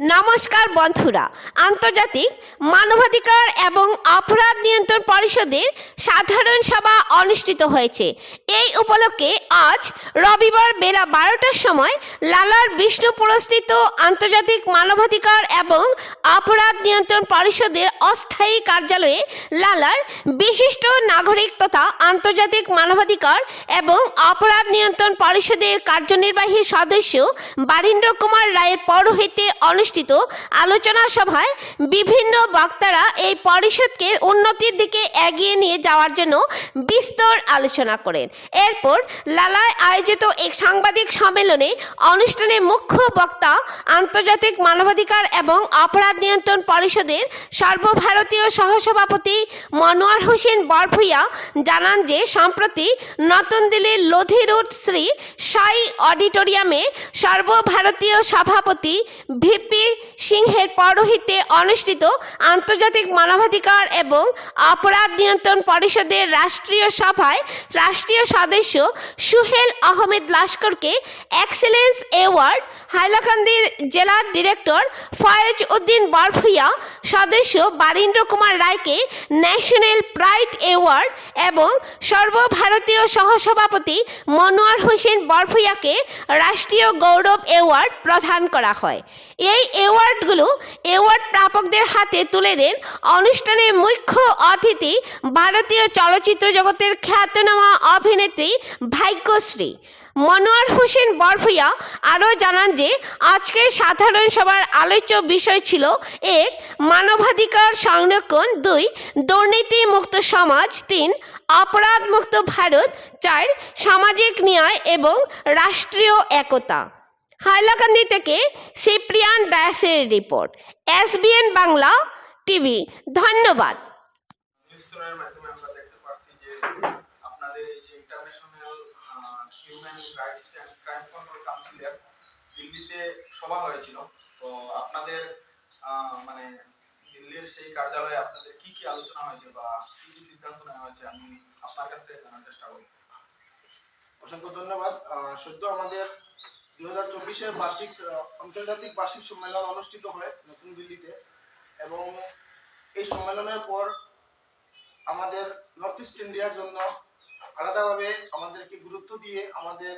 নমস্কার বন্ধুরা। আন্তর্জাতিক মানবাধিকার এবং অপরাধ নিয়ন্ত্রণ পরিষদের সাধারণ সভা অনুষ্ঠিত হয়েছে। এই উপলক্ষে আজ রবিবার বেলা বারোটার সময় লালার বিষ্ণুপুরস্থিত আন্তর্জাতিক মানবাধিকার এবং অপরাধ নিয়ন্ত্রণ পরিষদের অস্থায়ী কার্যালয়ে লালার বিশিষ্ট নাগরিক তথা আন্তর্জাতিক মানবাধিকার এবং অপরাধ নিয়ন্ত্রণ পরিষদের কার্যনির্বাহী সদস্য বারীন্দ্র কুমার রায়ের পৌরোহিত্যে অনুষ্ঠিত আলোচনা সভায় বিভিন্ন বক্তারা এই পরিষদকে উন্নতির দিকে এগিয়ে নিয়ে যাওয়ার জন্য বিস্তর আলোচনা করেন। এরপর লালায় আয়োজিত এক সাংবাদিক সম্মেলনে অনুষ্ঠানে মুখ্য বক্তা আন্তর্জাতিক মানবাধিকার এবং অপরাধ নিয়ন্ত্রণ পরিষদের সর্বভারতীয় সহসভাপতি মনোয়ার হোসেন বরভুইয়া জানান যে, সম্প্রতি নতুন দিল্লির লোধি রোড শ্রী সাই অডিটোরিয়ামে সর্বভারতীয় সভাপতি ভিপি সিংহের পৌরোহিত্যে অনুষ্ঠিত আন্তর্জাতিক মানবাধিকার এবং অপরাধ নিয়ন্ত্রণ পরিষদের রাষ্ট্রীয় সভায় রাষ্ট্রীয় সদস্য সুহেল আহমেদ লাস্করকে এক্সেলেন্স অ্যাওয়ার্ড হাইলাকান্দির জেলার ডিরেক্টর ফয়েজ উদ্দিন বরভুইয়া সদস্য বারীন্দ্র কুমার রায়কে ন্যাশনাল প্রাইড অ্যাওয়ার্ড এবং সর্বভারতীয় সহসভাপতি মনোয়ার হোসেন বরভুইয়াকে রাষ্ট্রীয় গৌরব অ্যাওয়ার্ড প্রদান করা হয়। এই অ্যাওয়ার্ডগুলো অ্যাওয়ার্ড প্রাপকদের হাতে তুলে দেন অনুষ্ঠানের মুখ্য অতিথি ভারতীয় চলচ্চিত্র জগতের খ্যাতনামা অভিনেত্রী ভাগ্যশ্রী। মনোয়ার হোসেন বরভুইয়া আরও জানান যে, আজকের সাধারণ সভার আলোচ্য বিষয় ছিল এক, মানবাধিকার সংরক্ষণ, দুই দুর্নীতি মুক্ত সমাজ, তিন অপরাধ মুক্ত ভারত, চার, সামাজিক ন্যায় এবং রাষ্ট্রীয় একতা। হাইলাকান্দি থেকে সিপ্রিয়ান ব্যাসের রিপোর্ট। SBN Bangla TV. ধন্যবাদ। মাধ্যমে আমরা দেখতে পাচ্ছি যে আপনাদের যে international human rights and crime control কাউন্সিলের দিল্লিতে সভা হয়েছিল। তো আপনাদের মানে দিল্লির সেই কার্যালয়ে আপনাদের কি কি আলোচনা হয়েছে বা কি কি সিদ্ধান্ত নেওয়া হয়েছে আমি আপনার কাছ থেকে জানার চেষ্টা করব। অসংখ্য ধন্যবাদ। সদ্য আমাদের দুই হাজার চব্বিশের বার্ষিক আন্তর্জাতিক বার্ষিক সম্মেলন অনুষ্ঠিত হয় নতুন দিল্লিতে এবং এই সম্মেলনের পর আমাদের নর্থ ইস্ট ইন্ডিয়ার জন্য আলাদাভাবে আমাদেরকে গুরুত্ব দিয়ে আমাদের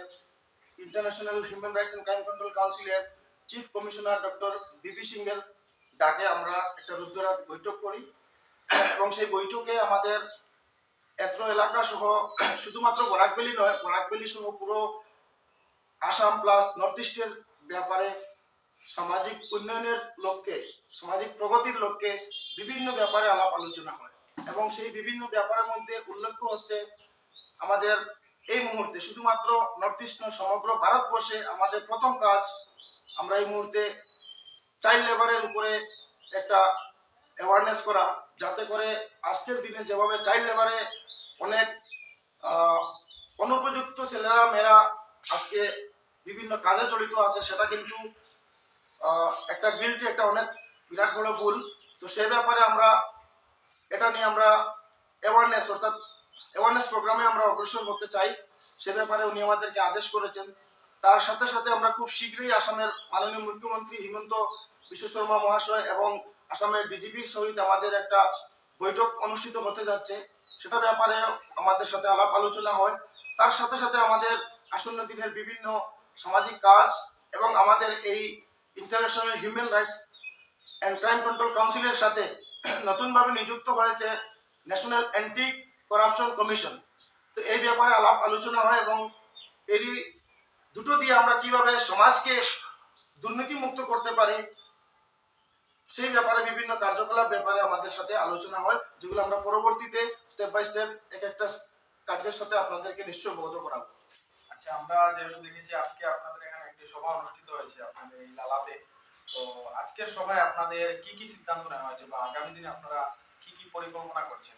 international human rights and crime control কাউন্সিলের চিফ কমিশনার ডক্টর বিপি সিংয়ের ডাকে আমরা একটা রুদ্ররাত বৈঠক করি এবং সেই বৈঠকে আমাদের এত্র এলাকা সহ শুধুমাত্র বরাকবেলি নয় বরাকবেলি সহ পুরো আসাম প্লাস নর্থ ইস্টের ব্যাপারে সামাজিক উন্নয়নের লক্ষ্যে, সামাজিক প্রগতির লক্ষ্যে বিভিন্ন ব্যাপারে আলাপ আলোচনা হয়। এবং সেই বিভিন্ন ব্যাপারের মধ্যে উল্লেখ হচ্ছে আমাদের এই মুহূর্তে শুধুমাত্র নর্থ ইস্ট সমগ্র ভারতবর্ষে আমাদের প্রথম কাজ আমরা এই মুহূর্তে চাইল্ড লেবারের উপরে একটা অ্যাওয়ারনেস করা, যাতে করে আজকের দিনে যেভাবে চাইল্ড লেবারে অনেক অনুপযুক্ত ছেলেরা, মেয়েরা আজকে বিভিন্ন কাজে জড়িত আছে, সেটা কিন্তু একটা গিল্টি একটা অনেক বিরাট বড় ভুল। তো সেই ব্যাপারে আমরা, এটা নিয়ে আমরা অ্যাওয়ারনেস অর্থাৎ অ্যাওয়ারনেস প্রোগ্রামে আমরা অগ্রসর হতে চাই। সে ব্যাপারে উনি আমাদেরকে আদেশ করেছেন। তার সাথে সাথে আমরা খুব শীঘ্রই আসামের মাননীয় মুখ্যমন্ত্রী হিমন্ত বিশ্ব শর্মা মহাশয় এবং আসামের ডিজিপির সহিত আমাদের একটা বৈঠক অনুষ্ঠিত হতে যাচ্ছে। সেটা ব্যাপারে আমাদের সাথে আলাপ আলোচনা হয়। তার সাথে সাথে আমাদের আসন্ন দিনের বিভিন্ন সামাজিক কাজ এবং আমাদের এই international human rights and crime control কাউন্সিলের সাথে নতুনভাবে নিযুক্ত হয়েছে ন্যাশনাল অ্যান্টি করাপশন কমিশন তো এই ব্যাপারে আলাপ আলোচনা হয় এবং এরই দুটো দিয়ে আমরা কীভাবে সমাজকে দুর্নীতিমুক্ত করতে পারি, সেই ব্যাপারে বিভিন্ন কার্যকলাপ ব্যাপারে আমাদের সাথে আলোচনা হয়, যেগুলো আমরা পরবর্তীতে স্টেপ বাই স্টেপ এক একটা কার্যের সাথে আপনাদেরকে নিশ্চয় অবগত করাবো। আচ্ছা আমরা যেহেতু দেখেছি, আজকে আপনাদের এখানে একটি সভা অনুষ্ঠিত হয়েছে আপনাদের এই লালাতে। তো আজকের সভায় আপনাদের কি কি সিদ্ধান্ত নেওয়া হয়েছে বা আগামী দিনে আপনারা কি কি পরিকল্পনা করছেন,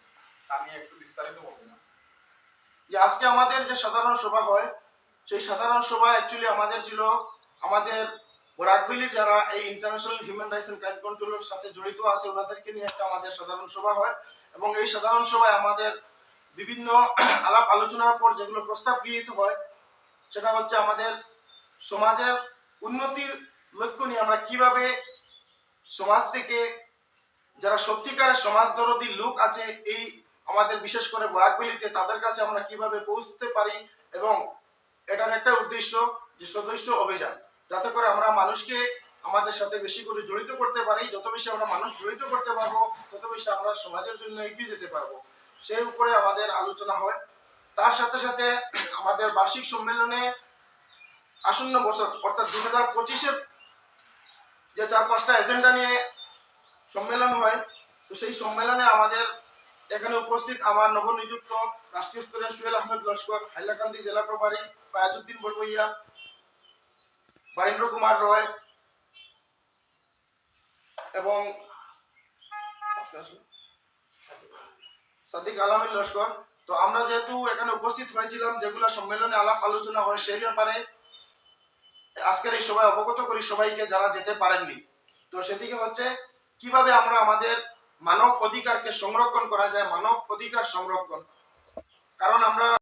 তা নিয়ে একটু বিস্তারিত বলবেন। যে আজকে আমাদের যে সাধারণ সভা হয়, সেই সাধারণ সভা অ্যাকচুয়ালি আমাদের ছিল আমাদের বরাকবিলির যারা এই international human rights and crime কন্ট্রোলের সাথে জড়িত আছে, ওনাদেরকে নিয়ে একটা আমাদের সাধারণ সভা হয়। এবং এই সাধারণ সভায় আমাদের বিভিন্ন আলাপ আলোচনার পর যেগুলো প্রস্তাব গৃহীত হয় সেটা হচ্ছে আমাদের সমাজের উন্নতির লক্ষ্য নিয়ে আমরা কীভাবে সমাজ থেকে যারা সত্যিকারের সমাজ দরদি লোক আছে, এই আমাদের বিশেষ করে বরাকবেলিতে তাদের কাছে আমরা কীভাবে পৌঁছতে পারি এবং এটার একটা উদ্দেশ্য যে সদস্য অভিযান। যাতে করে আমরা মানুষকে আমাদের সাথে বেশি করে জড়িত করতে পারি, যত বেশি আমরা মানুষ জড়িত করতে পারব, তত বেশি আমরা সমাজের জন্য এগিয়ে যেতে পারব। সেই উপরে আমাদের আলোচনা হয়। তার সাথে সাথে আমাদের বার্ষিক সম্মেলনে আসন্ন বছর, অর্থাৎ দু হাজার পঁচিশের যে চার পাঁচটা এজেন্ডা নিয়ে সম্মেলন হয়, তো সেই সম্মেলনে আমাদের এখানে উপস্থিত আমার নবনিযুক্ত রাষ্ট্রীয় স্তরের সুহেল আহমেদ লস্কর, হাইলাকান্দি জেলা প্রভারী ফায়াজুদ্দিন বড়বইয়া বারীন্দ্র কুমার রয় এবং সাদিক আলামিন লস্কর। তো আমরা যেহেতু এখানে উপস্থিত হয়েছিলাম, যেগুলো সম্মেলনে আলাপ আলোচনা হয় সেই ব্যাপারে আজকের এই সবাই অবগত করি সবাইকে যারা যেতে পারেননি। তো সেদিকে হচ্ছে, কীভাবে আমরা আমাদের মানব অধিকারকে সংরক্ষণ করা যায়, মানব অধিকার সংরক্ষণ? কারণ আমরা